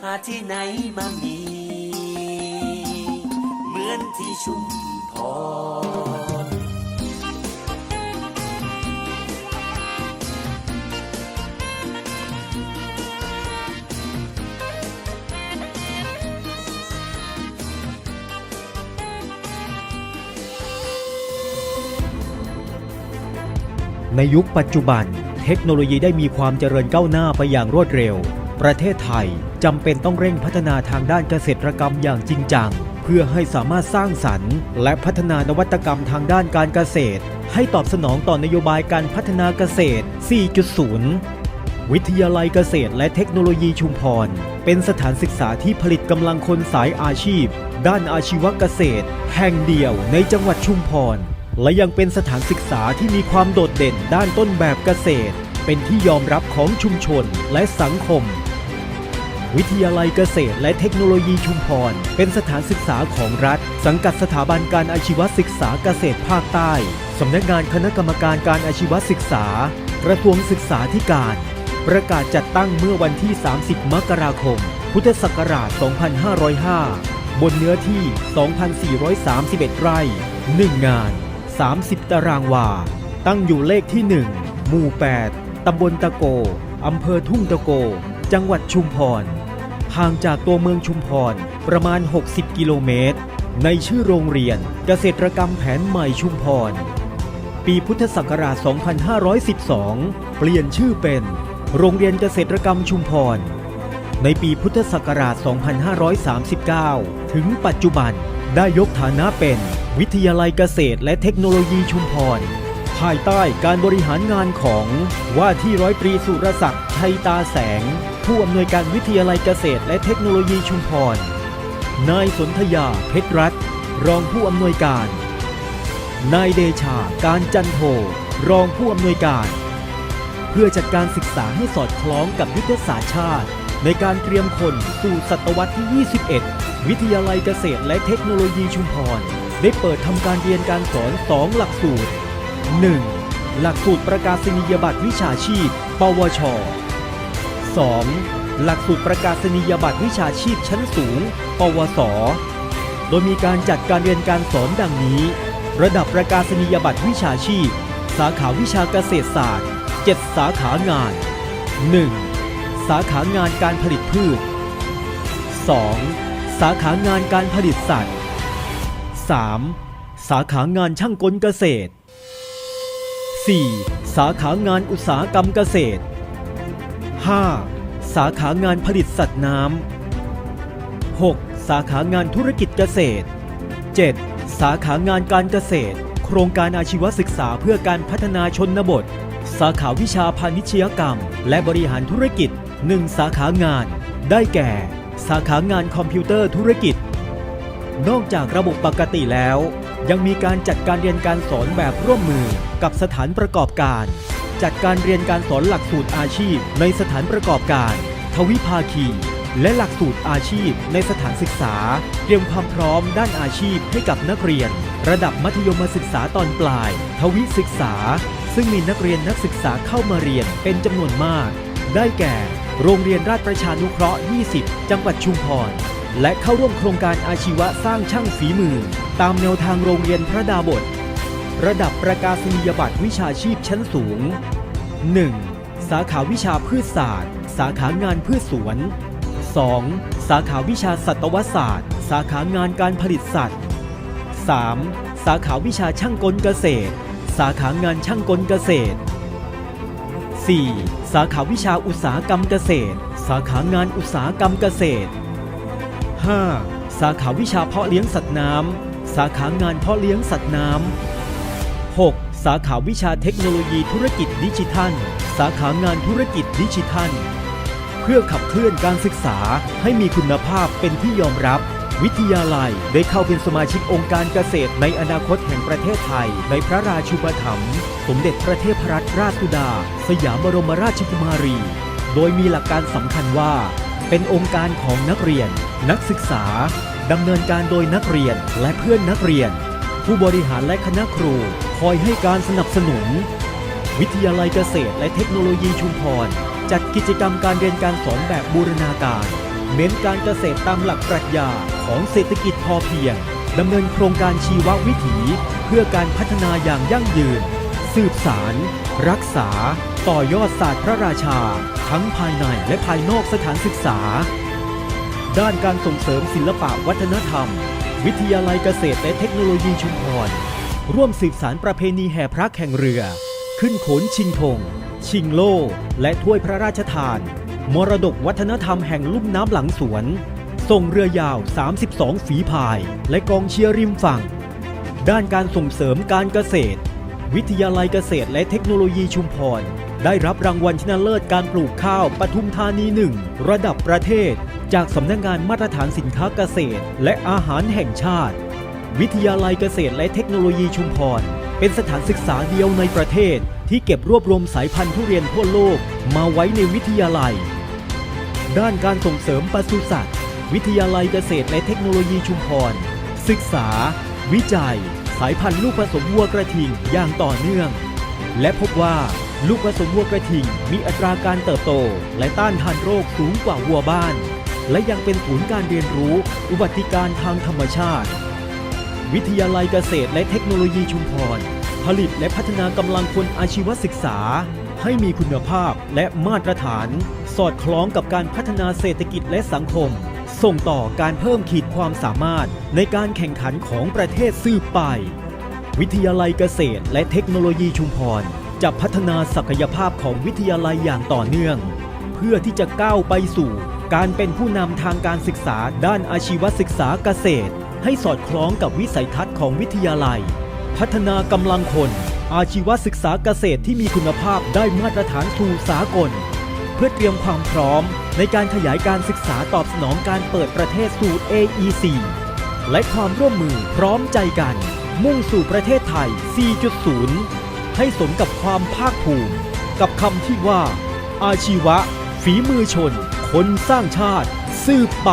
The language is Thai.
หาที่ไหนมามี เหมือนที่ชุมพรในยุคปัจจุบัน เทคโนโลยีได้มีความเจริญก้าวหน้าไปอย่างรวดเร็ว ประเทศไทยจำเป็นต้องเร่งพัฒนาทางด้านเกษตรกรรมอย่างจริงจัง เพื่อให้สามารถสร้างสรรค์ และพัฒนานวัตกรรมทางด้านการเกษตร ให้ตอบสนองต่อนโยบายการพัฒนาเกษตร 4.0วิทยาลัยเกษตรและเทคโนโลยีชุมพร เป็นสถานศึกษาที่ผลิตกำลังคนสายอาชีพ ด้านอาชีวเกษตร แห่งเดียวในจังหวัดชุมพร และยังเป็นสถานศึกษาที่มีความโดดเด่นด้านต้นแบบเกษตร เป็นที่ยอมรับของชุมชนและสังคม วิทยาลัยเกษตรและเทคโนโลยีชุมพร เป็นสถานศึกษาของรัฐ สังกัดสถาบันการอาชีวศึกษาเกษตรภาคใต้สำนักงานคณะกรรมการการอาชีวศึกษา กระทรวงศึกษาธิการ ประกาศจัดตั้งเมื่อวันที่ 30 มกราคม พุทธศักราช 2505 บนเนื้อที่ 2,431 ไร่ 1 งาน 30 ตารางวา ตั้งอยู่เลขที่ 1 หมู่ 8 ตำบลตะโก อำเภอทุ่งตะโก จังหวัดชุมพร ห่างจากตัวเมืองชุมพรประมาณ 60 กิโลเมตร ในชื่อโรงเรียนเกษตรกรรมแผนใหม่ชุมพร ปีพุทธศักราช 2512 เปลี่ยนชื่อเป็น โรงเรียนเกษตรกรรมชุมพร ในปีพุทธศักราช 2539 ถึงปัจจุบันได้ยกฐานะเป็น วิทยาลัยเกษตรและเทคโนโลยีชุมพร ภายใต้การบริหารงานของว่าที่ร้อยตรีสุรศักดิ์ชัยตาแสง ผู้อำนวยการวิทยาลัยเกษตรและเทคโนโลยีชุมพร นายสนธยาเพชรรัตน์รองผู้อำนวยการ นายเดชาการจันโทรองผู้อำนวยการ เพื่อจัดการศึกษาให้สอดคล้องกับยุทธศาสตร์ชาติ ในการเตรียมคนสู่ศตวรรษที่ 21 วิทยาลัยเกษตรและเทคโนโลยีชุมพร ได้เปิดทำการเรียนการสอน 2 หลักสูตร 1. หลักสูตรประกาศนียบัตรวิชาชีพ ปวช 2. หลักสูตรประกาศนียบัตรวิชาชีพชั้นสูง ปวส โดยมีการจัดการเรียนการสอนดังนี้ ระดับประกาศนียบัตรวิชาชีพ สาขาวิชาเกษตรศาสตร์ 7 สาขางาน 1. สาขางานการผลิตพืช 2. สาขางานการผลิตสัตว์ 3. สาขางานช่างกลเกษตร 4. สาขางานอุตสาหกรรมเกษตร 5. สาขางานผลิตสัตว์น้ำ 6. สาขางานธุรกิจเกษตร 7. สาขางานการเกษตร โครงการอาชีวศึกษาเพื่อการพัฒนาชนบท สาขาวิชาพาณิชยกรรม และบริหารธุรกิจ 1 สาขางาน ได้แก่ สาขางานคอมพิวเตอร์ธุรกิจ นอกจากระบบปกติแล้ว ยังมีการจัดการเรียนการสอนแบบร่วมมือกับสถานประกอบการ จัดการเรียนการสอนหลักสูตรอาชีพ ในสถานประกอบการ ทวิภาคี และหลักสูตรอาชีพ ในสถานศึกษา เตรียมความพร้อมด้านอาชีพให้กับนักเรียน ระดับมัธยมศึกษาตอนปลาย ทวิศึกษา ซึ่งมีนักเรียนนักศึกษาเข้ามาเรียนเป็นจำนวนมาก ได้แก่ โรงเรียนราชประชานุเคราะห์ 20 จังหวัดชุมพรและเข้าร่วมโครงการอาชีวะสร้างช่างฝีมือ ตามแนวทางโรงเรียนพระดาบท ระดับประกาศนียบัตรวิชาชีพชั้นสูง 1. สาขาวิชาพืชศาสตร์ สาขางานพืชสวน 2. สาขาวิชาสัตวศาสตร์ สาขางานการผลิตสัตว์ 3. สาขาวิชาช่างกลเกษตร สาขางานช่างกลเกษตร 4. สาขาวิชาอุตสาหกรรมเกษตร สาขางานอุตสาหกรรมเกษตร 5. สาขาวิชาเพาะเลี้ยงสัตว์น้ำ สาขางานเพาะเลี้ยงสัตว์น้ำ 6. สาขาวิชาเทคโนโลยีธุรกิจดิจิทัล สาขางานธุรกิจดิจิทัล เพื่อขับเคลื่อนการศึกษาให้มีคุณภาพเป็นที่ยอมรับ วิทยาลัยได้เข้าเป็นสมาชิกองค์การเกษตรในอนาคตแห่งประเทศไทย ในพระราชูปถัมภ์สมเด็จพระเทพรัตนราชสุดา สยามบรมราชกุมารี โดยมีหลักการสำคัญว่า เป็นองค์การของนักเรียน นักศึกษาดำเนินการโดยนักเรียนและเพื่อนนักเรียน ผู้บริหารและคณะครู อยให้การสนับสนุน วิทยาลัยเกษตรและเทคโนโลยีชุมพร จัดกิจกรรมการเรียนการสอนแบบบูรณาการ เน้นการเกษตรตามหลักปรัชญาของเศรษฐกิจพอเพียงดำเนินโครงการชีววิถี เพื่อการพัฒนาอย่างยั่งยืน สืบสาร รักษา ต่อยอดศาสตร์พระราชา ทั้งภายในและภายนอกสถานศึกษา ด้านการส่งเสริมศิลปะวัฒนธรรม วิทยาลัยเกษตรและเทคโนโลยีชุมพร ร่วมสืบสารประเพณีแห่พระแข่งเรือ ขึ้นโขนชิงธงชิงโล่และถ้วยพระราชทาน มรดกวัฒนธรรมแห่งลุ่มน้ำหลังสวน ส่งเรือยาว 32 ฝีพาย และกองเชียร์ริมฝั่ง ด้านการส่งเสริมการเกษตร วิทยาลัยเกษตรและเทคโนโลยีชุมพร ได้รับรางวัลชนะเลิศการปลูกข้าวปทุมธานีหนึ่งระดับประเทศ จากสำนักงานมาตรฐานสินค้าเกษตร และอาหารแห่งชาติ วิทยาลัยเกษตรและเทคโนโลยีชุมพร เป็นสถานศึกษาเดียวในประเทศ ที่เก็บรวบรวมสายพันธุ์ทุเรียนทั่วโลกมาไว้ในวิทยาลัย ด้านการส่งเสริมปศุสัตว์ วิทยาลัยเกษตรและเทคโนโลยีชุมพร ศึกษา วิจัย สายพันธุ์ลูกผสมวัวกระทิงอย่างต่อเนื่อง และพบว่าลูกผสมวัวกระทิงมีอัตราการเติบโต และต้านทานโรคสูงกว่าวัวบ้าน และยังเป็นศูนย์การเรียนรู้ อุบัติการทางธรรมชาติ วิทยาลัยเกษตรและเทคโนโลยีชุมพร ผลิตและพัฒนากำลังคนอาชีวศึกษา ให้มีคุณภาพและมาตรฐาน สอดคล้องกับการพัฒนาเศรษฐกิจและสังคม ส่งต่อการเพิ่มขีดความสามารถในการแข่งขันของประเทศสืบไป วิทยาลัยเกษตรและเทคโนโลยีชุมพร จะพัฒนาศักยภาพของวิทยาลัยอย่างต่อเนื่อง เพื่อที่จะก้าวไปสู่ การเป็นผู้นำทางการศึกษาด้านอาชีวศึกษาเกษตร ให้สอดคล้องกับวิสัยทัศน์ของวิทยาลัย พัฒนากำลังคน อาชีวศึกษาเกษตรที่มีคุณภาพได้มาตรฐานสู่สากล เพื่อเตรียมความพร้อม ในการขยายการศึกษาตอบสนองการเปิดประเทศสู่ AEC และความร่วมมือพร้อมใจกัน มุ่งสู่ประเทศไทย 4.0 ให้สมกับความภาคภูมิ กับคำที่ว่า อาชีวะ ฝีมือชน คนสร้างชาติ สืบไป